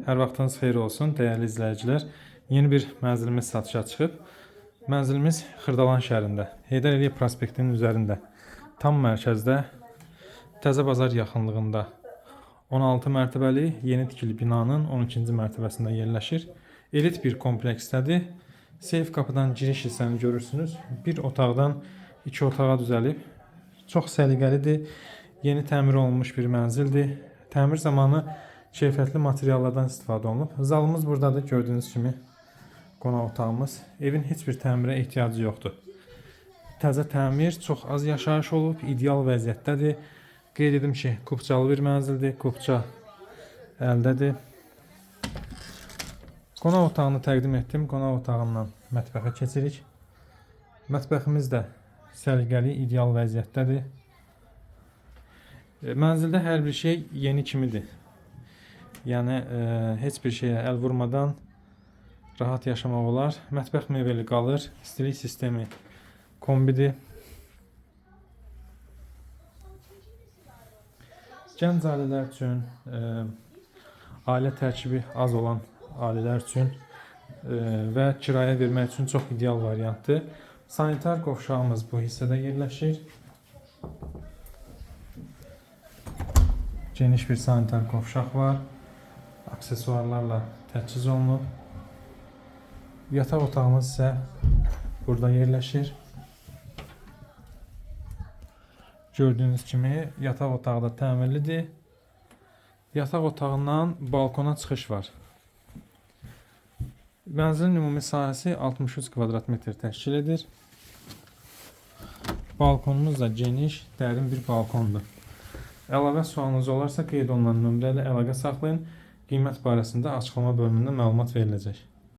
Hər vaxtınız xeyir olsun, dəyərli izləyicilər. Yeni bir mənzilimiz satışa çıxıb. Mənzilimiz Xırdalan şəhərində, Heydər Əliyev prospektinin üzərində, tam mərkəzdə, Təzə Bazar yaxınlığında 16 mərtəbəli yeni tikili binanın 12-ci mərtəbəsində yerləşir. Elit bir kompleksdədir. Seyf qapıdan giriş hissəni görürsünüz. Bir otaqdan iki otağa düzəlib. Çox səliqəlidir. Yeni təmir olunmuş bir mənzildir. Təmir zamanı keyfiyyətli materiallardan istifadə olunub. Zalımız buradadır gördüyünüz kimi. Qonaq otağımız. Evin heç bir təmirə ehtiyacı yoxdur. Təzə təmir, çox az yaşayış olub, ideal vəziyyətdədir. Qeyd edim ki, kupçalı bir mənzildir. Kupça əldədir. Qonaq otağını təqdim etdim. Qonaq otağından mətbəxə keçirik. Mətbəximiz də səliqəli, ideal vəziyyətdədir. E, Mənzildə hər bir şey yeni kimidir. Yəni e, heç bir şeyə əl vurmadan rahat yaşamaq olar. Mətbəx mebeli qalır. İstilik sistemi kombidir. Gənc ailələr üçün, e, ailə tərkibi az olan ailələr üçün e, və kirayə vermək üçün çox ideal variantdır. Sanitar qovşağımız bu hissədə yerləşir. Geniş bir sanitar qovşaq var. Aksesuarlarla təchiz olunub. Yataq otağımız isə burada yerləşir. Gördüyünüz kimi yataq otağı da təmirlidir. Yataq otağından balkona çıxış var. Mənzilin ümumi sahəsi 63 kvadrat metr təşkil edir. Balkonumuz da geniş, dərin bir balkondur. Əlavə sualınız olarsa qeyd olunan nömrə ilə əlaqə saxlayın. Qiymət barəsində açıqlama bölümündə məlumat veriləcək.